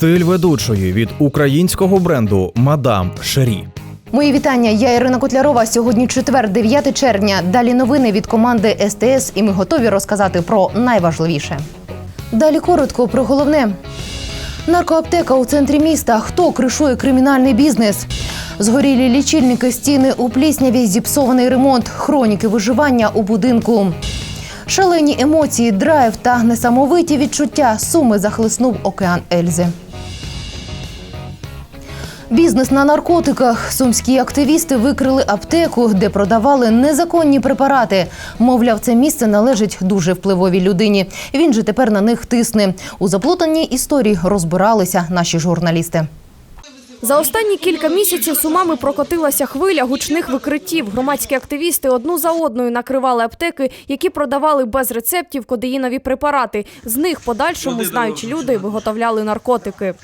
Стиль ведучої від українського бренду Мадам Шері. Мої вітання. Я Ірина Котлярова. Сьогодні четвер, 9 червня. Далі новини від команди СТС, і ми готові розказати про найважливіше. Далі коротко про головне. Наркоаптека у центрі міста. Хто кришує кримінальний бізнес? Згорілі лічильники, стіни у плісняві, зіпсований ремонт, хроніки виживання у будинку. Шалені емоції, драйв та несамовиті відчуття. Суми захлиснув океан Ельзи. Бізнес на наркотиках. Сумські активісти викрили аптеку, де продавали незаконні препарати. Мовляв, це місце належить дуже впливовій людині. Він же тепер на них тисне. У заплутаній історії розбиралися наші журналісти. За останні кілька місяців сумами прокотилася хвиля гучних викриттів. Громадські активісти одну за одною накривали аптеки, які продавали без рецептів кодеїнові препарати. З них подальшому знаючі люди виготовляли наркотики.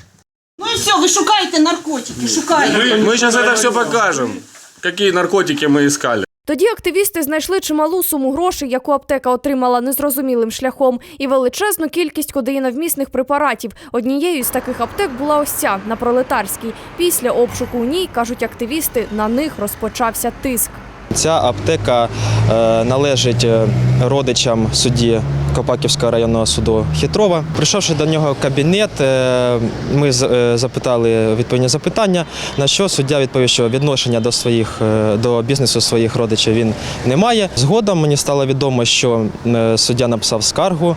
Ну и все, вы шукаете наркотики, шукаете. Мы, мы сейчас это все покажем. Какие наркотики мы искали. Тоді активісти знайшли чималу суму грошей, яку аптека отримала незрозумілим шляхом, і величезну кількість кодеїновмісних препаратів. Однією з таких аптек була ось ця на пролетарській. Після обшуку у ній кажуть активісти, на них розпочався тиск. Ця аптека е, належить е, родичам судді Копаківського районного суду Хитрова. Прийшовши до нього в кабінет, е, ми запитали відповідні запитання, на що суддя відповів, що відношення до своїх до бізнесу своїх родичів він не має. Згодом мені стало відомо, що суддя написав скаргу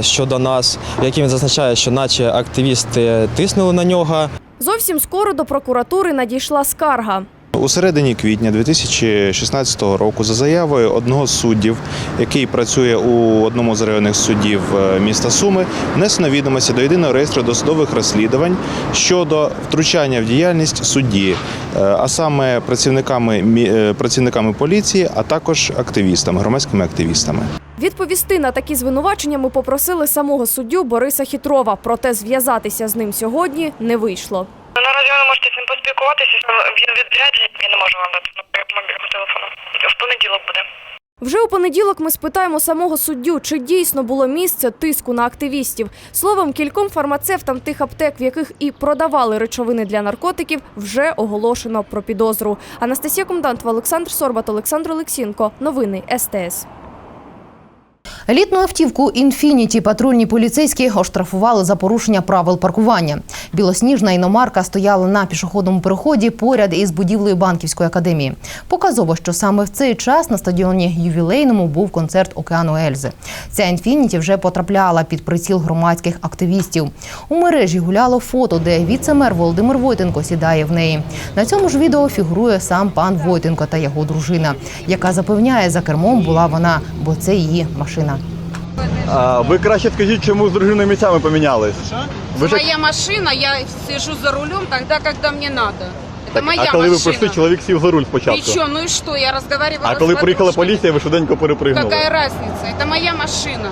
щодо нас, в якій він зазначає, що наче активісти тиснули на нього. Зовсім скоро до прокуратури надійшла скарга. У середині квітня 2016 року за заявою одного з суддів, який працює у одному з районних судів е, міста Суми, внесено відомості до єдиного реєстру досудових розслідувань щодо втручання в діяльність судді, е, а саме працівниками е, працівниками поліції, а також активістами, громадськими активістами. Відповісти на такі звинувачення ми попросили самого суддю Бориса Хітрова. Проте зв'язатися з ним сьогодні не вийшло. Наразі ви не можете з ним поспілкуватися. Він в відряді, я не можу вам дати мобільного телефону. В понеділок буде. Вже у понеділок ми спитаємо самого суддю, чи дійсно було місце тиску на активістів. Словом, кільком фармацевтам тих аптек, в яких і продавали речовини для наркотиків, вже оголошено про підозру. Анастасія Комдантова, Олександр Сорбат, Олександр Олексінко. Новини СТС. Елітну автівку «Інфініті» патрульні поліцейські оштрафували за порушення правил паркування. Білосніжна іномарка стояла на пішохідному переході поряд із будівлею банківської академії. Показово, що саме в цей час на стадіоні ювілейному був концерт океану Ельзи. Ця «Інфініті» вже потрапляла під приціл громадських активістів. У мережі гуляло фото, де віце-мер Володимир Войтенко сідає в неї. На цьому ж відео фігурує сам пан Войтенко та його дружина, яка запевняє, за кермом була вона, бо це її машина. А, ви краще скажіть, чому з дружиною місцями помінялись? Ви ж- Моя машина, я сижу за рулем тогда, когда мне надо. Это Так, моя а коли ви машина. прийшли, чоловік сів за руль спочатку. что, ну и что, я разговаривала А с коли приїхала поліція, ви швиденько перепригнули. Какая разница? Это моя машина.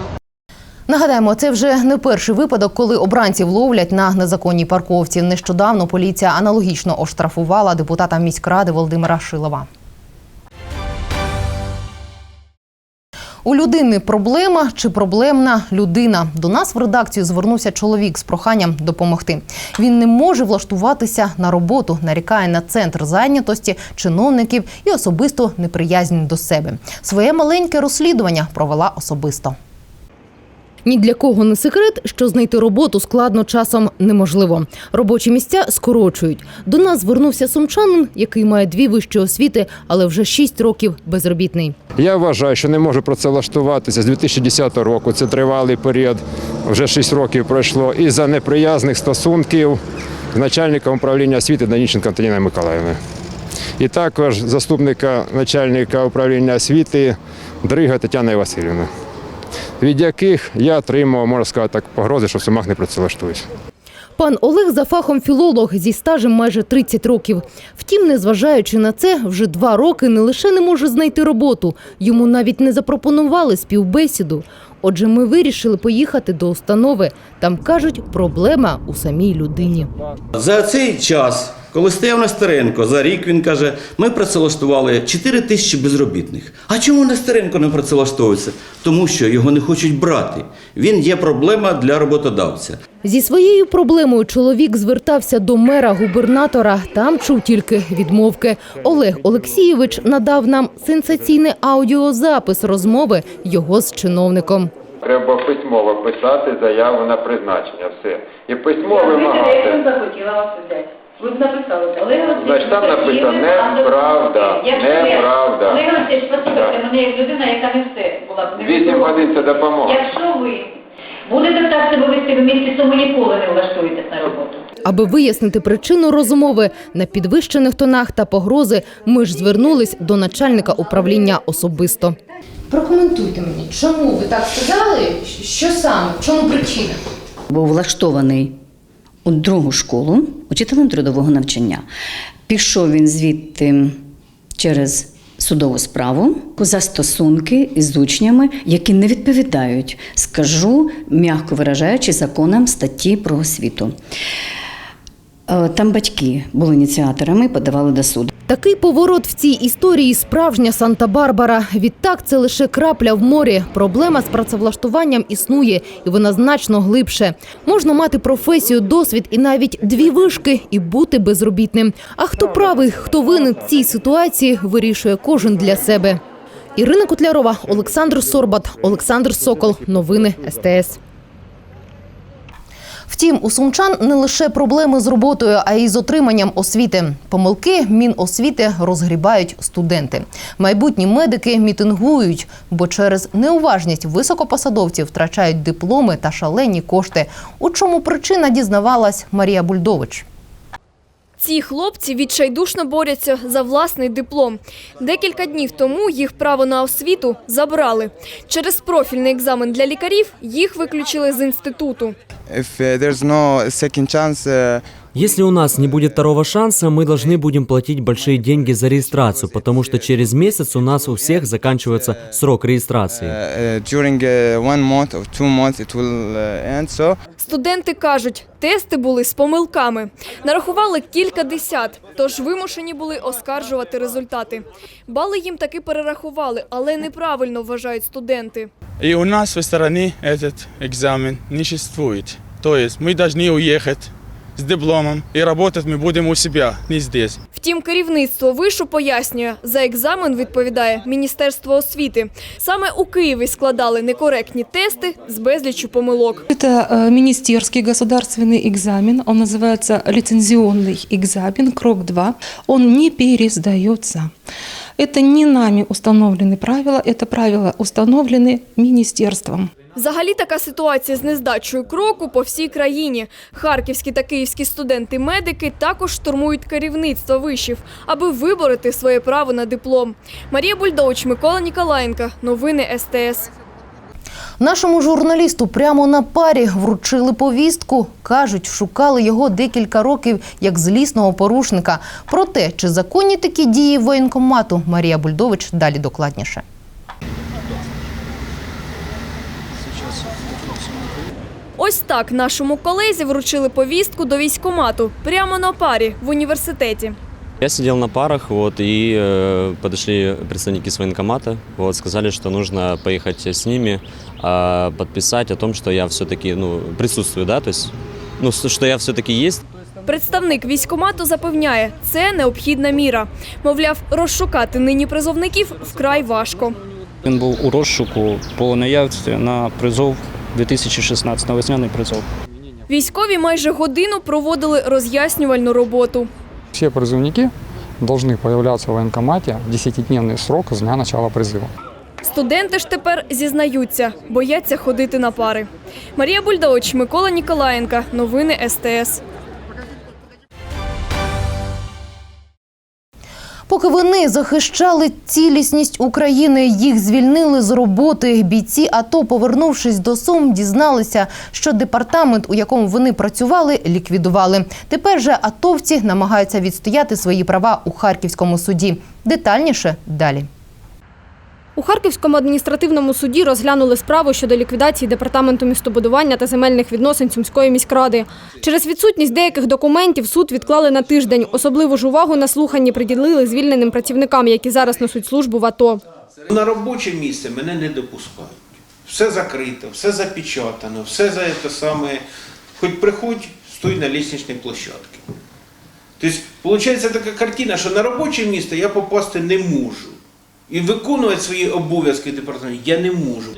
Нагадаємо, це вже не перший випадок, коли обранців ловлять на незаконній парковці. Нещодавно поліція аналогічно оштрафувала депутата міськради Володимира Шилова. У людини проблема чи проблемна людина. До нас в редакцію звернувся чоловік з проханням допомогти. Він не може влаштуватися на роботу, нарікає на центр зайнятості чиновників і особисто неприязнь до себе. Своє маленьке розслідування провела особисто. Ні для кого не секрет, що знайти роботу складно часом неможливо. Робочі місця скорочують. До нас звернувся сумчанин, який має дві вищі освіти, але вже шість років безробітний. Я вважаю, що не можу працевлаштуватися з 2010 року. Це тривалий період, вже 6 років пройшло. І за неприязних стосунків з начальником управління освіти Даніченко Антоніна Миколаївна. І також заступника начальника управління освіти Дрига Тетяна Васильівна, від яких я отримав, можна сказати, так, погрози, що в сумах не працевлаштуюсь. Пан Олег за фахом філолог зі стажем майже 30 років. Втім, незважаючи на це, вже два роки не лише не може знайти роботу, йому навіть не запропонували співбесіду. Отже, ми вирішили поїхати до установи. Там кажуть, проблема у самій людині. За цей час, коли стояв Нестеренко, за рік він каже, ми працевлаштували 4 тисячі безробітних. А чому Нестеренко не працевлаштовується? Тому що його не хочуть брати. Він є проблема для роботодавця. Зі своєю проблемою чоловік звертався до мера губернатора. Там чув тільки відмовки. Олег Олексійович надав нам сенсаційний аудіозапис розмови його з чиновником. Треба письмово писати заяву на призначення. Все. І письмово вимагати. захотіла вас взяти. Ви б написали. Олег Олексійович, Значить, там написано неправда, неправда. Олег Олексійович, послухайте мене як людина, яка не все була б не Вісім готова. годин це допомога. Якщо ви будете так себе вести в місті, тому ніколи не влаштуєтесь на роботу. Аби вияснити причину розмови на підвищених тонах та погрози, ми ж звернулись до начальника управління особисто. Прокоментуйте мені, чому ви так сказали? Що саме? В чому причина? був влаштований у другу школу учителем трудового навчання. Пішов він звідти через судову справу за стосунки із учнями, які не відповідають, скажу, м'яко виражаючи законам статті про освіту. Е, Там батьки були ініціаторами, подавали до суду. Такий поворот в цій історії справжня Санта-Барбара. Відтак це лише крапля в морі. Проблема з працевлаштуванням існує, і вона значно глибше. Можна мати професію, досвід і навіть дві вишки і бути безробітним. А хто правий, хто винен в цій ситуації, вирішує кожен для себе. Ірина Котлярова, Олександр Сорбат, Олександр Сокол. Новини СТС. Втім, у сумчан не лише проблеми з роботою, а й з отриманням освіти. Помилки Міносвіти розгрібають студенти. Майбутні медики мітингують, бо через неуважність високопосадовців втрачають дипломи та шалені кошти. У чому причина дізнавалась Марія Бульдович. Ці хлопці відчайдушно борються за власний диплом. Декілька днів тому їх право на освіту забрали. Через профільний екзамен для лікарів їх виключили з інституту. If uh, there's no second uh, Если у нас не будет второго шанса, мы должны будем платить большие деньги за регистрацию, потому что через месяц у нас у всех заканчивается срок регистрации. uh, during uh, one month or two months it will uh, end. So Студенти кажуть, тести були з помилками. Нарахували кілька десят, тож вимушені були оскаржувати результати. Бали їм таки перерахували, але неправильно вважають студенти. И у нас в стороне этот экзамен не существует. То есть мы должны уехать с дипломом и работать мы будем у себя, не здесь. Втім, керівництво вишу пояснює, за екзамен відповідає Міністерство освіти. Саме у Києві складали некоректні тести з безліччю помилок. Это э, министерский государственный экзамен, он называется лицензионный экзамен, крок 2, он не пересдается. Это не нами установлены правила, это правила установлены министерством. Взагалі така ситуація з нездачею кроку по всій країні. Харківські та київські студенти-медики також штурмують керівництво вишів, аби вибороти своє право на диплом. Марія Бульдович, Микола Ніколаєнка. Новини СТС. Нашому журналісту прямо на парі вручили повістку. Кажуть, шукали його декілька років як злісного порушника. Про те, чи законні такі дії воєнкомату, Марія Бульдович далі докладніше. Ось так нашому колезі вручили повістку до військкомату прямо на парі в університеті. Я сидел на парах, вот, и э, подошли представники с военкомата, вот, сказали, что нужно поехать с ними, а, подписать о том, что я все-таки, ну, присутствую, да, то есть, ну, что я все-таки есть. Представник військкомату запевняє, це необхідна міра. Мовляв, розшукати нині призовників вкрай важко. Він був у розшуку по наявці на призов 2016 на весняний призов. Військові майже годину проводили роз'яснювальну роботу. Все призывники должны появляться в военкомате в 10-дневный срок с дня начала призыва. Студенти ж тепер зізнаються, бояться ходити на пари. Марія Бульдович, Микола Ніколаєнка. Новини СТС. Поки вони захищали цілісність України, їх звільнили з роботи. Бійці АТО, повернувшись до Сум, дізналися, що департамент, у якому вони працювали, ліквідували. Тепер же атовці намагаються відстояти свої права у Харківському суді. Детальніше далі. У Харківському адміністративному суді розглянули справу щодо ліквідації департаменту містобудування та земельних відносин Сумської міськради. Через відсутність деяких документів суд відклали на тиждень. Особливу ж увагу на слуханні приділили звільненим працівникам, які зараз несуть службу в АТО. На робоче місце мене не допускають. Все закрито, все запечатано, все за це саме хоть приходь, стой на лестничной площадке. То есть, получается така картина, що на робоче місце я попасти не можу. І виконувати свої обов'язки департаменту я не можу.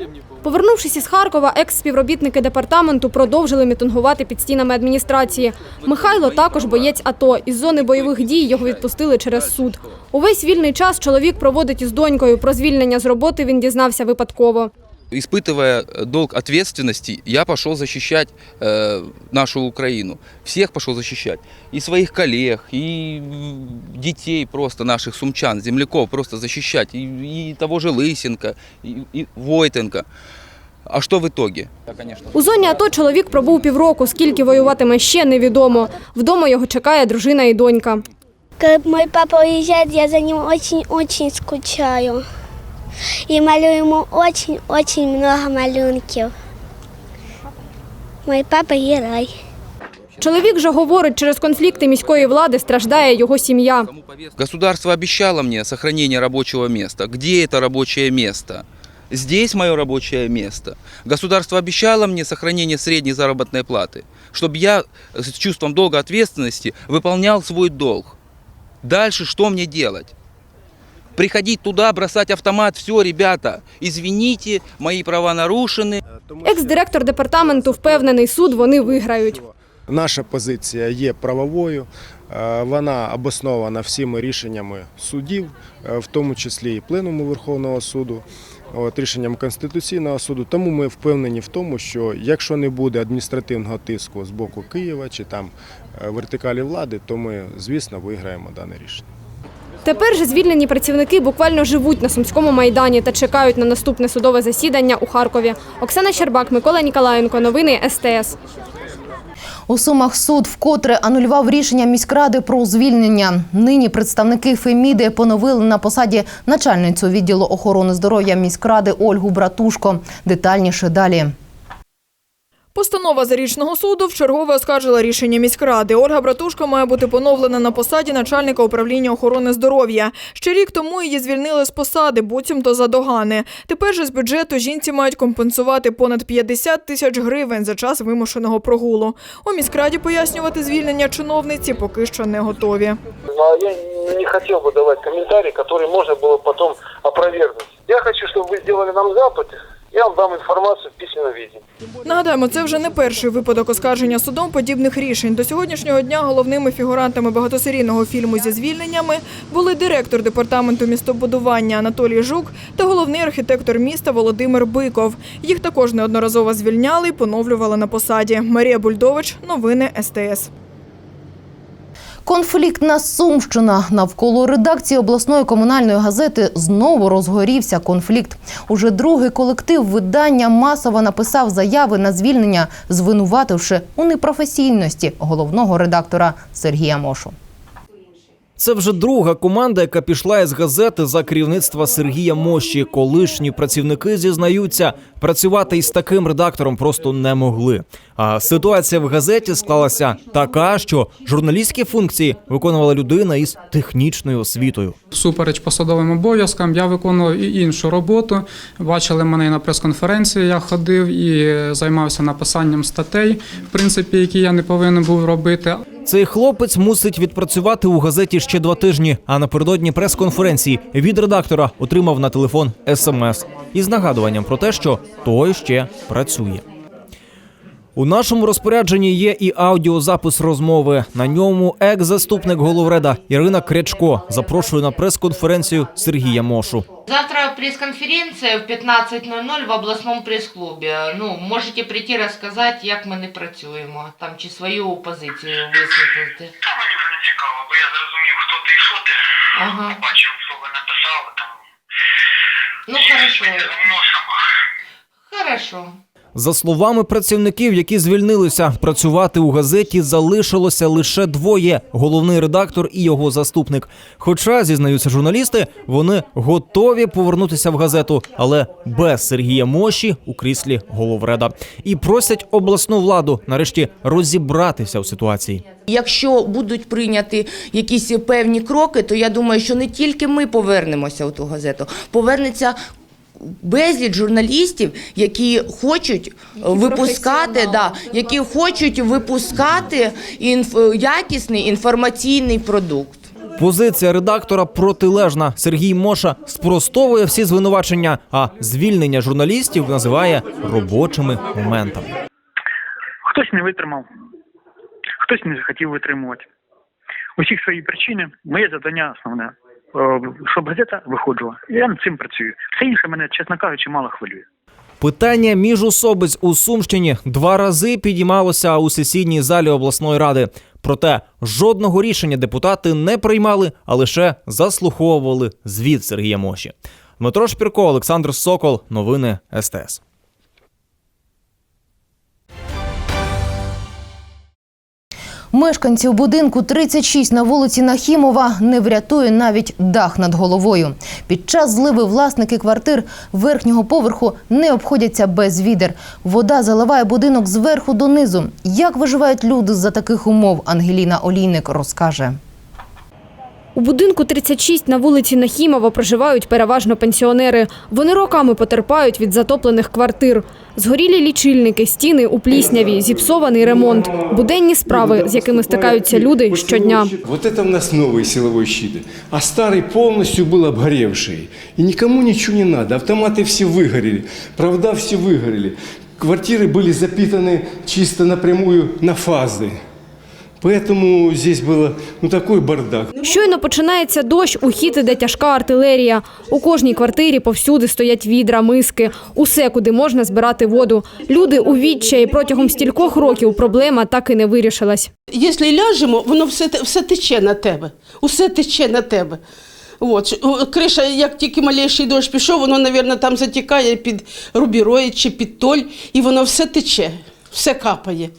Повернувшись із Харкова, екс-співробітники департаменту продовжили мітингувати під стінами адміністрації. Михайло також боєць АТО. Із зони бойових дій його відпустили через суд. Увесь вільний час чоловік проводить із донькою. Про звільнення з роботи він дізнався випадково. Испытывая долг ответственности, я пошел защищать э, нашу Украину. Всех пошел защищать. И своих коллег, и м, детей просто наших сумчан, земляков просто защищать. И, и того же Лысенко, и, и Войтенко. А что в итоге? У зоні АТО чоловік пробув півроку. Скільки воюватиме ще невідомо. Вдома його чекає дружина і донька. Когда мой папа уезжает, я за ним очень-очень скучаю. И малюю ему очень-очень много малюнков. Мой папа герой. Чоловік же говорить, через конфлікти міської влади страждає його сім'я. Государство обещало мне сохранение рабочего места. Где это рабочее место? Здесь мое рабочее место. Государство обещало мне сохранение средней заработной платы, чтобы я с чувством долга ответственности выполнял свой долг. Дальше что мне делать? Приходить туда, бросать автомат, все, ребята, извините, мои права нарушены. Екс-директор департаменту впевнений, суд вони виграють. Наша позиція є правовою, е, вона обоснована всіма рішеннями судів, е, в тому числі і Пленуму Верховного суду, от, рішенням Конституційного суду. Тому ми впевнені в тому, що якщо не буде адміністративного тиску з боку Києва чи там е, вертикалі влади, то ми, звісно, виграємо дане рішення. Тепер же звільнені працівники буквально живуть на Сумському майдані та чекають на наступне судове засідання у Харкові. Оксана Щербак, Микола Ніколаєнко. Новини СТС. У Сумах суд вкотре анулював рішення міськради про звільнення. Нині представники Феміди поновили на посаді начальницю відділу охорони здоров'я міськради Ольгу Братушко. Детальніше далі. Постанова зарічного суду вчергове оскаржила рішення міськради. Ольга Братушко має бути поновлена на посаді начальника управління охорони здоров'я. Ще рік тому її звільнили з посади, буцімто за догани. Тепер же з бюджету жінці мають компенсувати понад 50 тисяч гривень за час вимушеного прогулу. У міськраді пояснювати звільнення чиновниці поки що не готові. Но я не хотел бы давать комментарий, который можно было потом опровергнуть. Я хочу, чтобы вы сделали нам запад, я вам дам информацию в письменном виде. Нагадаємо, це вже не перший випадок оскарження судом подібних рішень. До сьогоднішнього дня головними фігурантами багатосерійного фільму зі звільненнями були директор департаменту містобудування Анатолій Жук та головний архітектор міста Володимир Биков. Їх також неодноразово звільняли і поновлювали на посаді. Марія Бульдович, новини СТС. Конфліктна Сумщина навколо редакції обласної комунальної газети знову розгорівся конфлікт. Уже другий колектив видання масово написав заяви на звільнення, звинувативши у непрофесійності головного редактора Сергія Мошу. Це вже друга команда, яка пішла із газети за керівництва Сергія Мощі. Колишні працівники зізнаються, працювати із таким редактором просто не могли. А ситуація в газеті склалася така, що журналістські функції виконувала людина із технічною освітою. Всупереч посадовим обов'язкам я виконував і іншу роботу. Бачили мене і на прес-конференції. Я ходив і займався написанням статей, в принципі, які я не повинен був робити. Цей хлопець мусить відпрацювати у газеті ще два тижні. А напередодні прес-конференції від редактора отримав на телефон смс із нагадуванням про те, що той ще працює. У нашому розпорядженні є і аудіозапис розмови. На ньому екс-заступник головреда Ірина Крячко запрошує на прес-конференцію Сергія Мошу. Завтра пресс-конференция в 15.00 в обласному прес-клубі. Ну, можете прийти розказати, як ми не працюємо, там чи свою позицію висвітлити. Та мені вже не цікаво, бо я зрозумів, хто ти і що ти. Ага. Побачив, що ви написали там. Ну, хорошо. Хорошо. За словами працівників, які звільнилися, працювати у газеті залишилося лише двоє: головний редактор і його заступник. Хоча зізнаються журналісти, вони готові повернутися в газету, але без Сергія Моші у кріслі головреда. І просять обласну владу нарешті розібратися у ситуації. Якщо будуть прийняті якісь певні кроки, то я думаю, що не тільки ми повернемося у ту газету, повернеться безліч журналістів, які хочуть випускати, да, які хочуть випускати інф, якісний інформаційний продукт. Позиція редактора протилежна. Сергій Моша спростовує всі звинувачення, а звільнення журналістів називає робочими моментами. Хтось не витримав, хтось не захотів витримувати. Усіх свої причини. Моє завдання основне, е, щоб газета виходила. Я над цим працюю. Все інше мене, чесно кажучи, мало хвилює. Питання міжособиць у Сумщині два рази підіймалося у сесійній залі обласної ради. Проте жодного рішення депутати не приймали, а лише заслуховували звіт Сергія Моші. Дмитро Шпірко, Олександр Сокол. Новини СТС. Мешканців будинку 36 на вулиці Нахімова не врятує навіть дах над головою. Під час зливи власники квартир верхнього поверху не обходяться без відер. Вода заливає будинок зверху донизу. Як виживають люди за таких умов, Ангеліна Олійник розкаже. У будинку 36 на вулиці Нахімова проживають переважно пенсіонери. Вони роками потерпають від затоплених квартир. Згорілі лічильники, стіни у плісняві, зіпсований ремонт, буденні справи, з якими стикаються люди щодня. Вот это у нас новый силовой щит. А старый полностью был обгоревший. И никому ничего не надо. Автоматы все выгорели. Провода все выгорели. Квартиры были запитаны чисто напрямую на фазы. Поэтому здесь было ну, такой бардак. Щойно починається дощ, у хід іде тяжка артилерія. У кожній квартирі повсюди стоять відра, миски, усе, куди можна збирати воду. Люди у відчаї протягом стількох років проблема так і не вирішилась. Якщо ляжемо, воно все, все тече на тебе. Усе тече на тебе. От. Криша, як тільки малейший дощ пішов, воно, мабуть, там затікає під рубіроїд чи під толь, і воно все тече, все капає.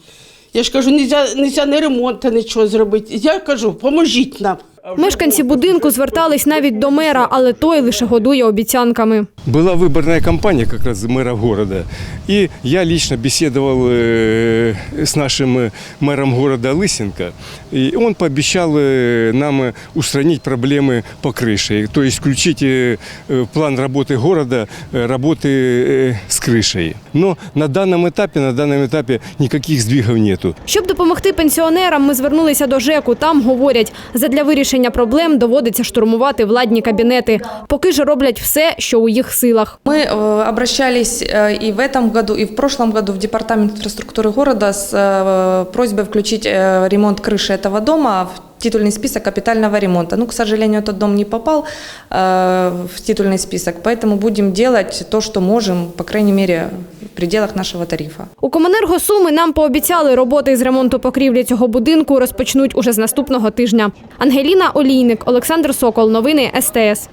Я ж кажу, нельзя, нельзя не ремонту, нічого зробити. Я кажу, поможіть нам. Мешканці будинку звертались навіть до мера, але той лише годує обіцянками. Была выборная кампания как раз мэра города. И я лично беседовал э, с нашим э, мэром города Лысенко. И он пообещал э, нам э, устранить проблемы по крыше. То есть включить э, э, в план работы города э, работы э, с крышей. Но на данном этапе, на данном этапе никаких сдвигов нету. Щоб допомогти пенсіонерам, ми звернулися до ЖЕКу. Там говорять, задля вирішення проблем доводиться штурмувати владні кабінети. Поки ж роблять все, що у їх силах. Мы э, обращались э, и в этом году, и в прошлом году в Департамент инфраструктуры города с э, просьбой включить э, ремонт крыши этого дома в титульный список капитального ремонта. Ну, к сожалению, этот дом не попал э, в титульный список, поэтому будем делать то, что можем, по крайней мере, в пределах нашего тарифа. У Комунерго Суми нам пообіцяли, роботи з ремонту покрівлі цього будинку розпочнуть уже з наступного тижня. Ангеліна Олійник, Олександр Сокол. Новини СТС.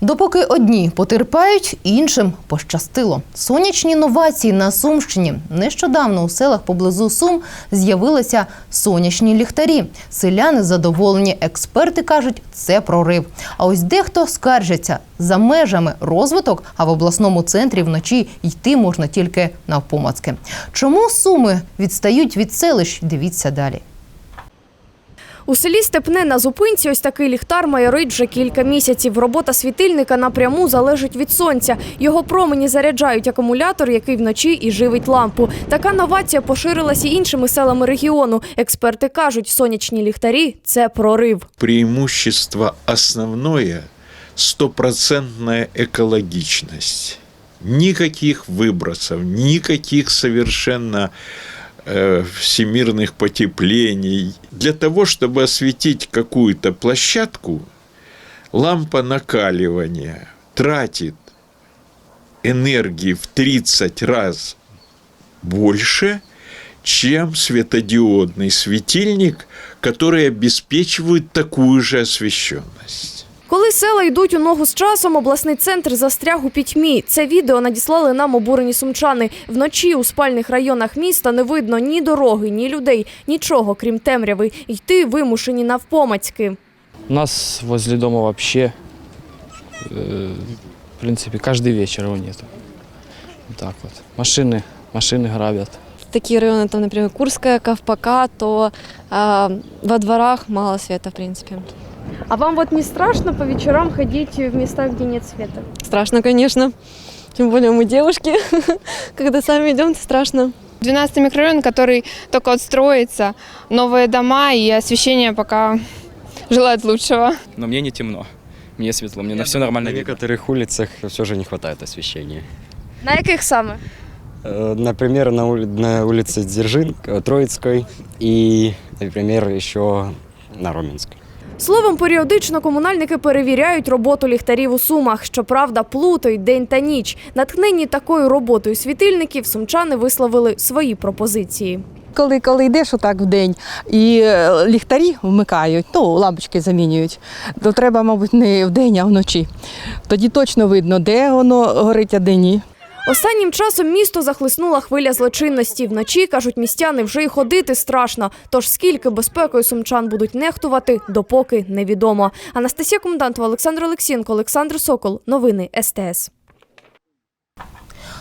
Допоки одні потерпають, іншим пощастило. Сонячні новації на Сумщині. Нещодавно у селах поблизу Сум з'явилися сонячні ліхтарі. Селяни задоволені. Експерти кажуть, це прорив. А ось дехто скаржиться за межами розвиток, а в обласному центрі вночі йти можна тільки навпомацки. Чому суми відстають від селищ? Дивіться далі. У селі Степне на зупинці ось такий ліхтар майорить вже кілька місяців. Робота світильника напряму залежить від сонця. Його промені заряджають акумулятор, який вночі і живить лампу. Така новація поширилася іншими селами регіону. Експерти кажуть, сонячні ліхтарі це прорив. преимущество основное – стопроцентная экологичность. Никаких выбросов, никаких совершенно э, всемирных потеплений. Для того, чтобы осветить какую-то площадку, лампа накаливания тратит энергии в 30 раз больше, чем светодиодный светильник, который обеспечивает такую же освещенность. Коли села йдуть у ногу з часом, обласний центр застряг у пітьмі. Це відео надіслали нам обурені сумчани. Вночі у спальних районах міста не видно ні дороги, ні людей, нічого, крім темряви. Йти вимушені навпомацьки. У нас возле дома вообще, э, в принципе, каждый вечер его нету. Вот так вот. Машины, машины грабят. такие районы, там, например, Курская, Ковпака, то а, во дворах мало света, в принципе. А вам вот не страшно по вечерам ходить в места, где нет света? Страшно, конечно. Тем более мы девушки. Когда сами идем, то страшно. 12 микрорайон, который только вот строится, новые дома и освещение пока желает лучшего. Но мне не темно. Мне светло, мне на все нормально На некоторых улицах все же не хватает освещения. На яких саме? Э, Например, на, ули- на улице Дзержин, э, Троицкой и, например, еще на Роменской. Словом, періодично комунальники перевіряють роботу ліхтарів у Сумах. Щоправда, плутають день та ніч. Натхнені такою роботою світильників сумчани висловили свої пропозиції. Коли, коли йдеш отак в день і е, ліхтарі вмикають, ну, лампочки замінюють, то треба, мабуть, не вдень, а вночі. Тоді точно видно, де воно горить, а де ні. Останнім часом місто захлиснула хвиля злочинності. Вночі, кажуть містяни, вже й ходити страшно. Тож скільки безпекою сумчан будуть нехтувати, допоки невідомо. Анастасія Комендантова, Олександр Олексієнко, Олександр Сокол. Новини СТС.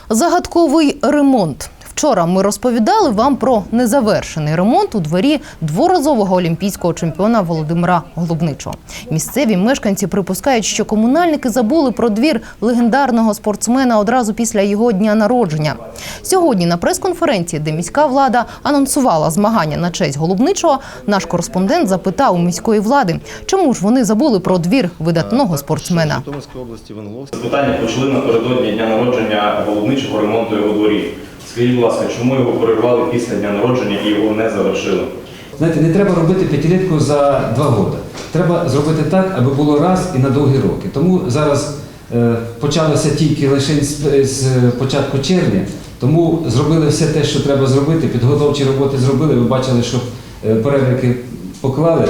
Загадковий ремонт. Вчора ми розповідали вам про незавершений ремонт у дворі дворазового олімпійського чемпіона Володимира Голубничого. Місцеві мешканці припускають, що комунальники забули про двір легендарного спортсмена одразу після його дня народження. Сьогодні на прес-конференції, де міська влада анонсувала змагання на честь Голубничого, наш кореспондент запитав у міської влади, чому ж вони забули про двір видатного спортсмена. Питання почали напередодні дня народження Голубничого ремонту його дворів. Скажіть, будь ласка, чому його перервали після дня народження і його не завершили? Знаєте, не треба робити п'ятилітку за два роки. Треба зробити так, аби було раз і на довгі роки. Тому зараз е, почалося тільки лише з, з початку червня, тому зробили все те, що треба зробити. Підготовчі роботи зробили. Ви бачили, що е, перебрики поклали.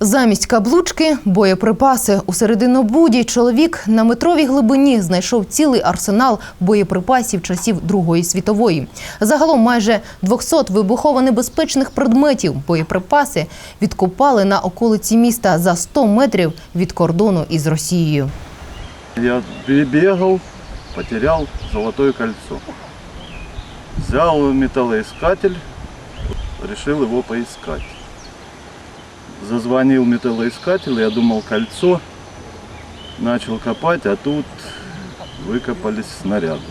Замість каблучки боєприпаси у серединобуді чоловік на метровій глибині знайшов цілий арсенал боєприпасів часів Другої світової. Загалом майже 200 вибухово-небезпечних предметів боєприпаси відкопали на околиці міста за 100 метрів від кордону із Росією. Я перебегал, потерял золотое кольцо. Взял металлоискатель, решил его поискать. Зазвонил металлоискатель, я думал кольцо, начал копать, а тут выкопались снаряды.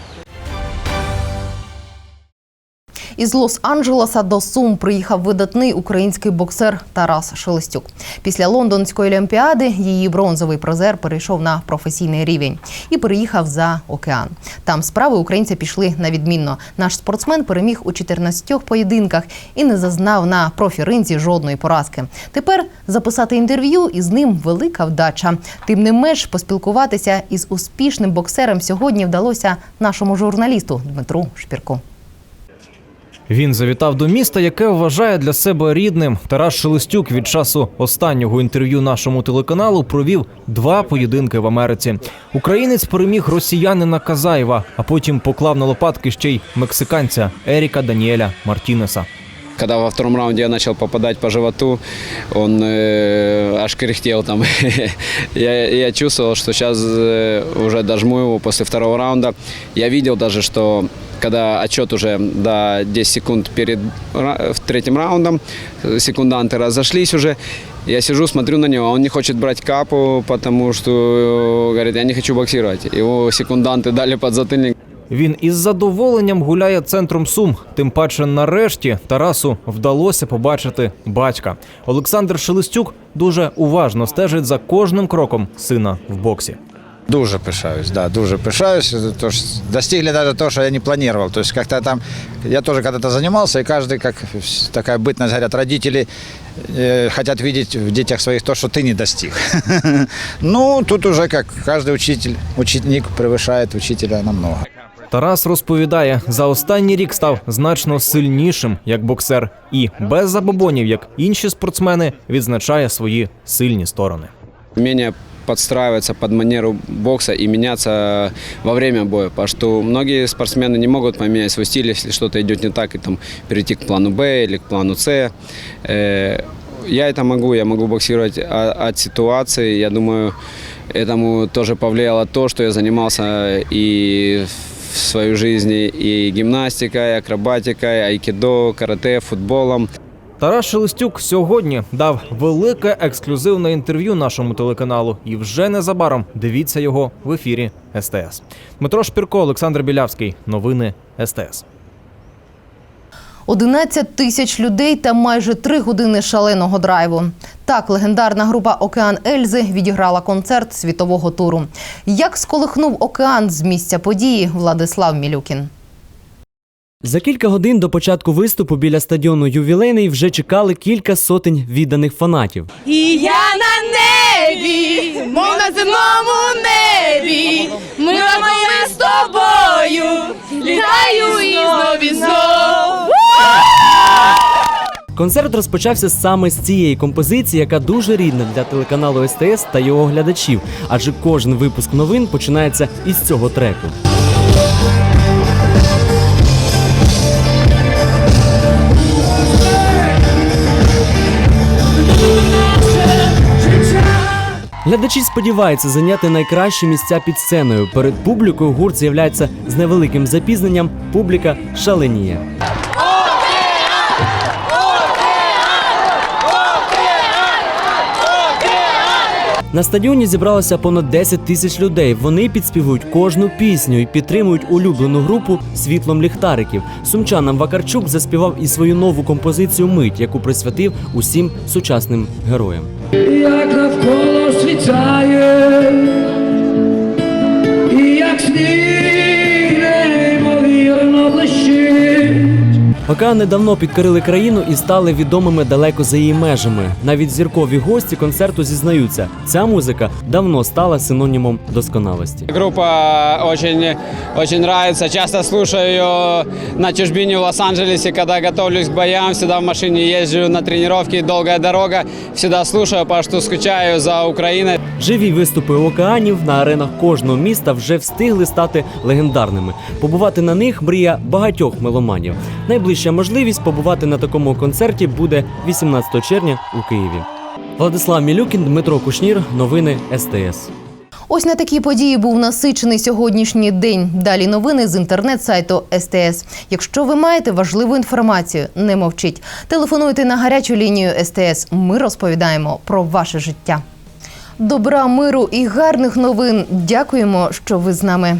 Із Лос-Анджелеса до Сум приїхав видатний український боксер Тарас Шелестюк. Після лондонської олімпіади її бронзовий призер перейшов на професійний рівень і переїхав за океан. Там справи українця пішли на відмінно. Наш спортсмен переміг у 14 поєдинках і не зазнав на профіринці жодної поразки. Тепер записати інтерв'ю із ним велика вдача. Тим не менш, поспілкуватися із успішним боксером сьогодні вдалося нашому журналісту Дмитру Шпірку. Він завітав до міста, яке вважає для себе рідним. Тарас Шелестюк від часу останнього інтерв'ю нашому телеканалу провів два поєдинки в Америці. Українець переміг росіянина Казаєва, а потім поклав на лопатки ще й мексиканця Еріка Даніеля Мартінеса. Когда во втором раунде я начал попадать по животу, он э, аж кряхтел там. я, я чувствовал, что сейчас э, уже дожму его после второго раунда. Я видел даже, что когда отчет уже до 10 секунд перед ра- в третьим раундом, э, секунданты разошлись уже, я сижу, смотрю на него, он не хочет брать капу, потому что, э, говорит, я не хочу боксировать. Его секунданты дали подзатыльник. Він із задоволенням гуляє центром Сум. Тим паче, нарешті Тарасу вдалося побачити батька. Олександр Шелестюк дуже уважно стежить за кожним кроком сина в боксі. Дуже пишаюсь, да, дуже пишаюсь. То, что достигли даже то, что я не планировал. То есть как-то там, я тоже когда-то занимался, и каждый, как вс- такая бытность, говорят, родители э, хотят видеть в детях своих то, что ты не достиг. Ну, тут уже как каждый учитель, ученик превышает учителя намного. Тарас розповідає, за останній рік став значно сильнішим як боксер і без забобонів, як інші спортсмени, відзначає свої сильні сторони. умение подстраиваться под манеру бокса и меняться во время боя, потому что многие спортсмены не могут поменять свой стиль, если что-то идет не так, и там перейти к плану Б или к плану С. Э, Я это могу, я могу боксировать от ситуации. Я думаю, этому тоже повлияло то, что я занимался и в своей жизни и гимнастикой, и акробатикой, айкидо, карате, футболом. Тарас Шелестюк сьогодні дав велике ексклюзивне інтерв'ю нашому телеканалу, і вже незабаром дивіться його в ефірі СТС. Дмитро Шпірко, Олександр Білявський. Новини СТС. 11 тисяч людей та майже три години шаленого драйву. Так, легендарна група Океан Ельзи відіграла концерт світового туру. Як сколихнув океан з місця події Владислав Мілюкін. За кілька годин до початку виступу біля стадіону ювілейний вже чекали кілька сотень відданих фанатів. І я на небі, мов на земному небі. Ми ми з тобою, літаю і знов і знов. Концерт розпочався саме з цієї композиції, яка дуже рідна для телеканалу СТС та його глядачів, адже кожен випуск новин починається із цього треку. Глядачі сподіваються зайняти найкращі місця під сценою. Перед публікою гурт з'являється з невеликим запізненням. Публіка шаленіє. На стадіоні зібралося понад 10 тисяч людей. Вони підспівують кожну пісню і підтримують улюблену групу світлом ліхтариків. Сумчанам Вакарчук заспівав і свою нову композицію Мить, яку присвятив усім сучасним героям. Як навколо світає, Океани давно підкорили країну і стали відомими далеко за її межами. Навіть зіркові гості концерту зізнаються, ця музика давно стала синонімом досконалості. Группа очень, очень нравится. Часто слушаю на чужбине в Лос-Анджелесе, когда готовлюсь к боям. Всегда в машине езжу на тренировки, долгая дорога. Всегда слушаю, потому что скучаю за Украиной. Живі виступи океанів на аренах кожного міста вже встигли стати легендарними. Побувати на них мрія багатьох меломанів. Найближча можливість побувати на такому концерті буде 18 червня у Києві. Владислав Мілюкін, Дмитро Кушнір. Новини СТС. Ось на такі події був насичений сьогоднішній день. Далі новини з інтернет-сайту СТС. Якщо ви маєте важливу інформацію, не мовчіть. Телефонуйте на гарячу лінію СТС. Ми розповідаємо про ваше життя. Добра, миру і гарних новин. Дякуємо, що ви з нами.